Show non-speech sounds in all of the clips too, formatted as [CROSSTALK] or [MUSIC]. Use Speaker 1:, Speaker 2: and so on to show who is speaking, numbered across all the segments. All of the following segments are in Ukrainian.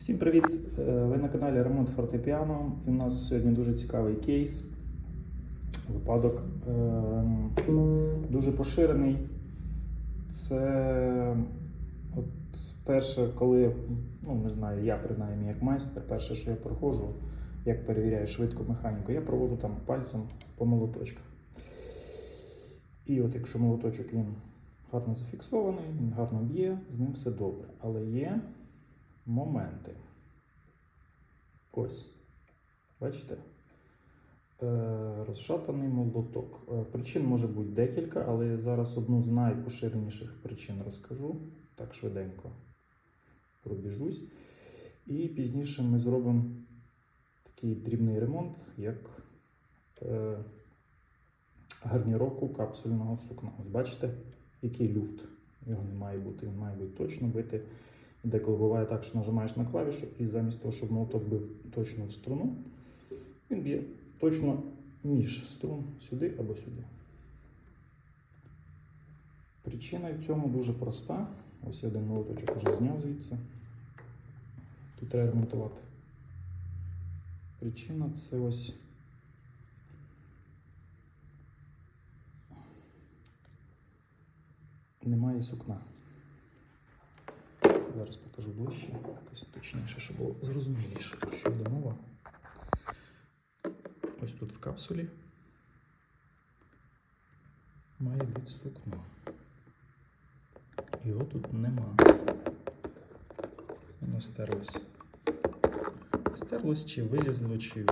Speaker 1: Всім привіт! Е, Ви на каналі Ремонт Фортепіано. І у нас сьогодні дуже цікавий кейс. Випадок ем, дуже поширений. Це от перше, коли, ну не знаю, я принаймні як майстер, перше, що я проходжу, як перевіряю швидку механіку, я провожу там пальцем по молоточках. І от якщо молоточок він гарно зафіксований, він гарно б'є, з ним все добре. Але є моменти. Ось. Бачите? Е, розшатаний молоток. Е, причин може бути декілька, але я зараз одну з найпоширеніших причин розкажу так швиденько пробіжусь. І пізніше ми зробимо такий дрібний ремонт, як е, гарніровку капсульного сукна. Ось бачите, який люфт. Його не має бути, він має бути точно бити. Деколи буває так, що нажимаєш на клавішу, і замість того, щоб молоток бив точно в струну, він б'є точно між струн сюди або сюди. Причина в цьому дуже проста. Ось один молоточок вже зняв звідси. Тут треба ремонтувати. Причина це ось. Немає сукна. Зараз покажу ближче, якось точніше, щоб було зрозуміліше, що йде мова. Ось тут в капсулі має бути сукно. Його тут нема. Воно стерлось. Стерлось чи вилізло, чи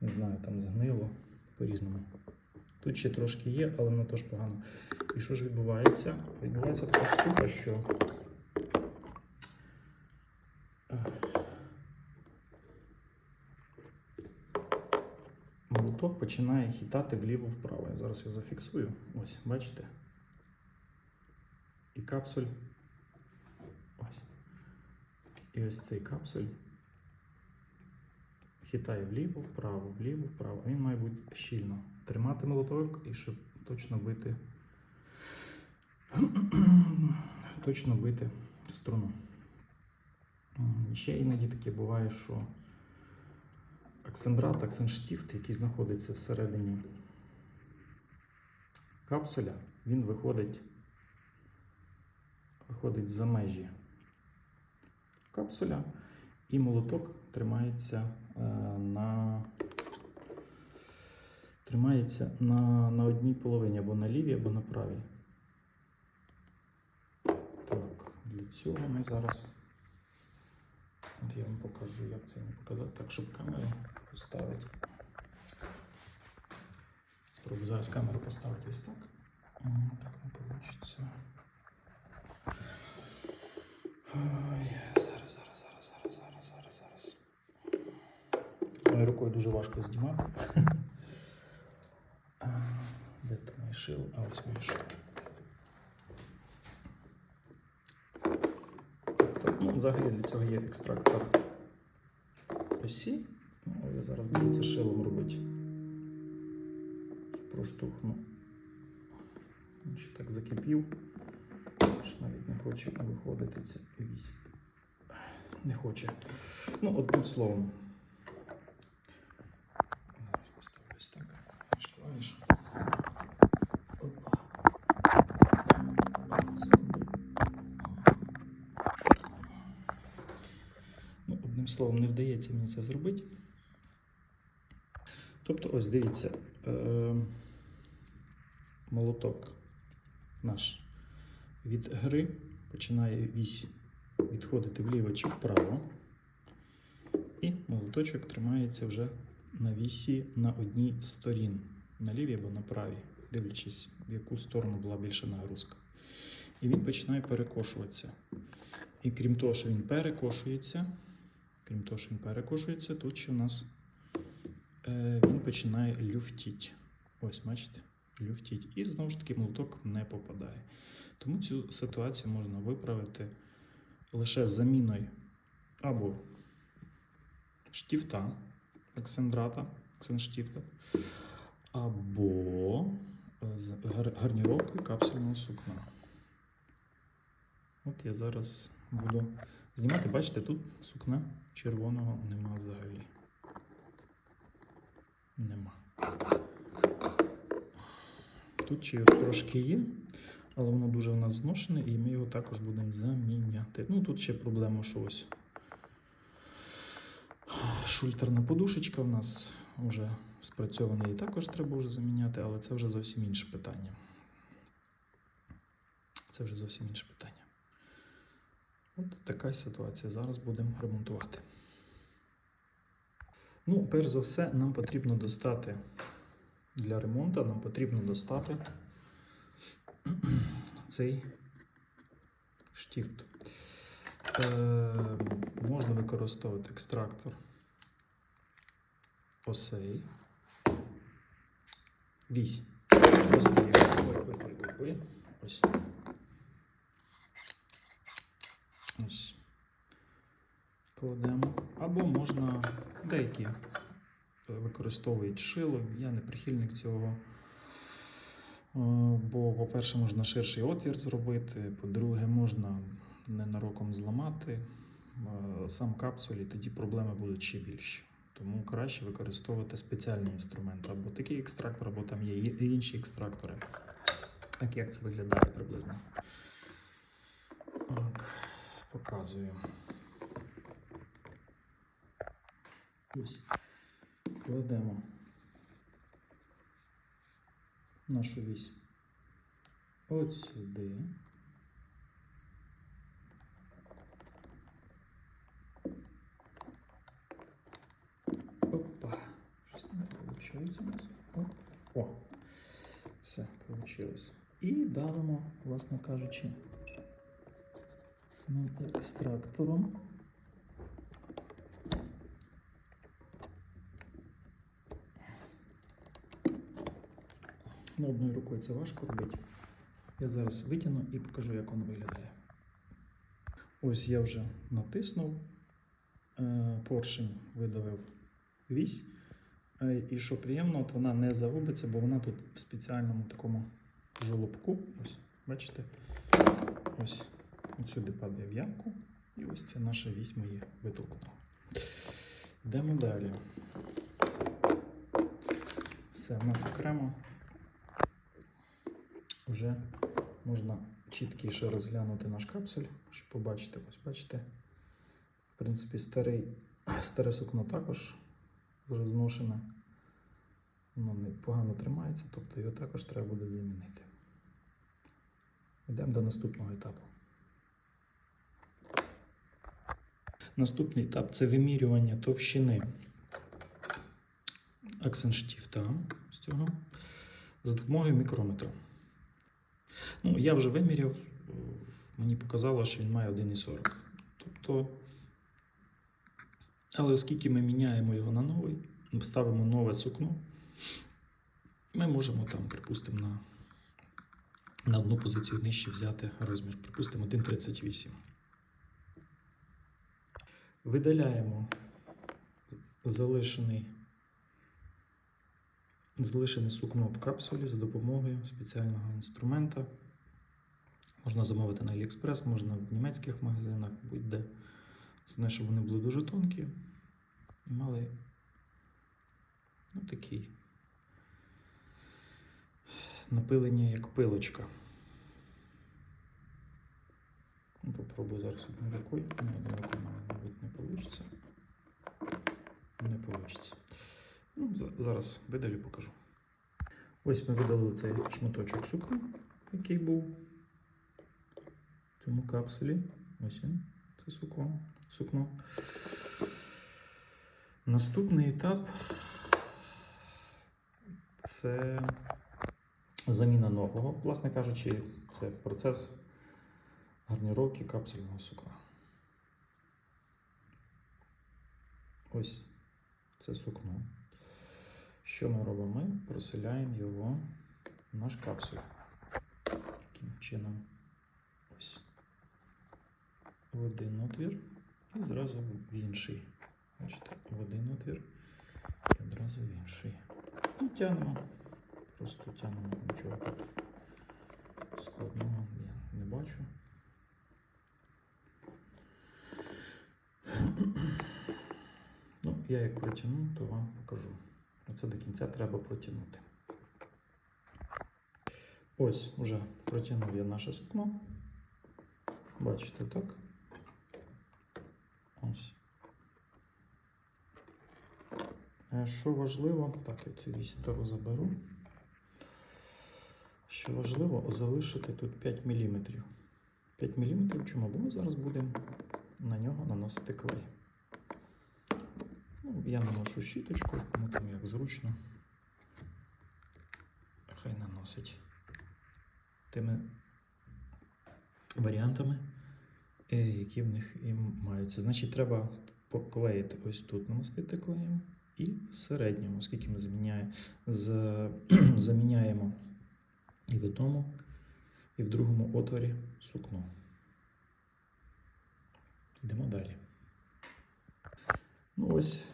Speaker 1: не знаю, там згнило по-різному. Тут ще трошки є, але воно теж погано. І що ж відбувається? Відбувається така штука, що молоток починає хитати вліво-вправо. Я зараз його зафіксую. Ось, бачите? І капсуль. Ось. І ось цей капсуль хитає вліво-вправо, вліво-вправо. Він має бути щільно. Тримати молоток і щоб точно бити. [CLEARS THROAT] точно бити струну. Ще іноді таке буває, що аксендрат, аксенштіфт, який знаходиться всередині капсуля, він виходить, виходить за межі капсуля, і молоток тримається е, на, тримається на, на одній половині, або на лівій, або на правій. Так, для цього ми зараз. От я вам покажу, як це мені показати, так, щоб камеру поставити. Спробую зараз камеру поставити ось так. М, Так не вийде. Ой, зараз, зараз, зараз, зараз, зараз, зараз, зараз. Моєю рукою дуже важко знімати. [LAUGHS] А, Де то моє шило? А ось моє шило. Ну, взагалі для цього є екстрактор осі. Ну, я зараз буду це шилом робити. Проштовхну. Ще так закипів, що навіть не хоче виходити ця вісь. Не хоче. Ну, одним словом. Зараз поставлю ось так. Аж клавіша. Опа. Ну, одним словом, не вдається мені це зробити. Тобто, ось дивіться, е- молоток наш від гри починає вісь відходити вліво чи вправо. І молоточок тримається вже на вісі на одній сторін, на лівій або на правій, дивлячись, в яку сторону була більша нагрузка. І він починає перекошуватися. І крім того, що він перекошується, крім того, що він перекошується, тут ще у нас е, він починає люфтіть. Ось, бачите, люфтіть. І знову ж таки молоток не попадає. Тому цю ситуацію можна виправити лише заміною або штіфта, аксендрата, аксенштіфта, або е, гарніровкою капсульного сукна. От я зараз буду Знімати, бачите, тут сукна червоного нема взагалі. Нема. Тут ще трошки є, але воно дуже у нас зношене, і ми його також будемо заміняти. Ну, тут ще проблема, що ось шультерна подушечка в нас вже спрацьована, її також треба вже заміняти, але це вже зовсім інше питання. Це вже зовсім інше питання. От така ситуація. Зараз будемо ремонтувати. Ну, перш за все, нам потрібно достати для ремонту, нам потрібно достати [CLEARS THROAT] цей штифт. Е, можна використовувати екстрактор осей. Вісь. Ось. Кладемо. Або можна деякі е, використовують шило. Я не прихильник цього. Е, Бо, по-перше, можна ширший отвір зробити, по-друге, можна ненароком зламати е, сам капсуль, і тоді проблеми будуть ще більші. Тому краще використовувати спеціальний інструмент, або такий екстрактор, або там є інші екстрактори. Так як це виглядає приблизно. Так, показую. Ось. Кладемо нашу вісь от сюди. Опа. Щось не виходить у нас. Оп. О. Все, вийшло. І давимо, власне кажучи, самим екстрактором. Ну, одною рукою це важко робити. Я зараз витягну і покажу, як воно виглядає. Ось я вже натиснув, е, поршень видавив вісь. Е, І що приємно, от вона не загубиться, бо вона тут в спеціальному такому жолобку. Ось, бачите? Ось сюди падає в ямку. І ось це наша вісь ми її витолкнули. Йдемо далі. Все, в нас окремо вже можна чіткіше розглянути наш капсуль, щоб побачити. Ось бачите. В принципі, старий, [CLEARS THROAT] старе сукно також вже зношене. Воно не погано тримається, тобто його також треба буде замінити. Йдемо до наступного етапу. Наступний етап це вимірювання товщини аксенштіфта з цього за допомогою мікрометра. Ну, я вже виміряв, мені показало, що він має 1,40. Тобто, але оскільки ми міняємо його на новий, ставимо нове сукно, ми можемо там, припустимо, на, на одну позицію нижче взяти розмір, припустимо, 1,38. Видаляємо залишений, залишене сукно в капсулі за допомогою спеціального інструмента. Можна замовити на AliExpress, можна в німецьких магазинах, будь-де. Знає, щоб вони були дуже тонкі і мали ну, такий напилення як пилочка. Ну, Попробую зараз одною рукою. Ні, рукою, мабуть, не вийде. Не вийде. Ну, зараз видалю, покажу. Ось ми видалили цей шматочок сукна, який був в цьому капсулі. Ось він, це сукно. сукно. Наступний етап це заміна нового. Власне кажучи, це процес гарніровки капсульного сукна. Ось це сукно. Що ми робимо? Ми проселяємо його в наш капсуль. Таким чином. Ось. В один отвір і зразу в інший. Бачите, в один отвір і одразу в інший. І тягнемо. Просто тягнемо нічого складного я не бачу. Ну, я як протягну, то вам покажу. Оце до кінця треба протягнути. Ось уже протягнув я наше сукно. Бачите, так? Ось. Що важливо, так, я цю вісь стару заберу. Що важливо, залишити тут 5 мм. 5 мм чому? Бо ми зараз будемо на нього наносити клей. Я наношу щіточку, кому там як зручно. Хай наносить тими варіантами, е, які в них і маються. Значить, треба поклеїти ось тут, намастити клеєм і в середньому, оскільки ми заміняє, з, [CLEARS THROAT] заміняємо і в одному, і в другому отворі сукно. Йдемо далі. Ну ось,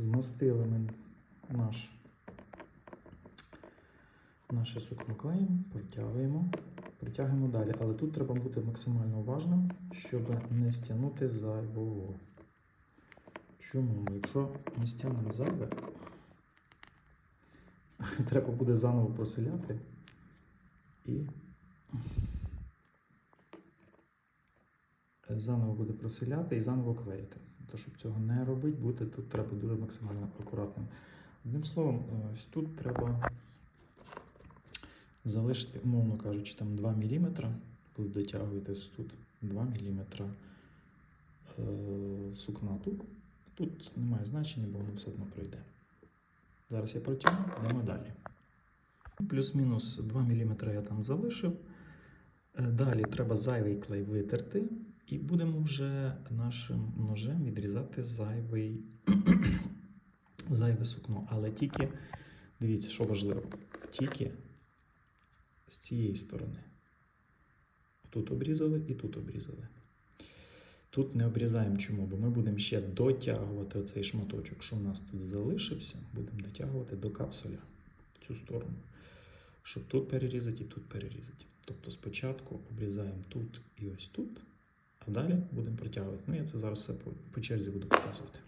Speaker 1: змастили ми наш, наше сукно клеєм, протягуємо, протягуємо далі. Але тут треба бути максимально уважним, щоб не стягнути зайвого. Чому? Якщо ми стягнемо зайве, [LAUGHS] треба буде заново проселяти і заново буде проселяти і заново клеїти. То, щоб цього не робити, бути тут треба дуже максимально акуратним. Одним словом, ось тут треба залишити, умовно кажучи, там 2 мм, коли дотягуєте ось тут 2 мм е, сукна тут. Тут немає значення, бо воно все одно пройде. Зараз я протягну, йдемо далі. Плюс-мінус 2 мм я там залишив. Е, Далі треба зайвий клей витерти, і будемо вже нашим ножем відрізати зайвий, [CLEARS THROAT] зайве сукно. Але тільки, дивіться, що важливо, тільки з цієї сторони. Тут обрізали і тут обрізали. Тут не обрізаємо чому, бо ми будемо ще дотягувати оцей шматочок, що в нас тут залишився, будемо дотягувати до капсуля в цю сторону. Щоб тут перерізати і тут перерізати. Тобто спочатку обрізаємо тут і ось тут, а далі будемо протягувати. Ну, я це зараз все по, черзі буду показувати.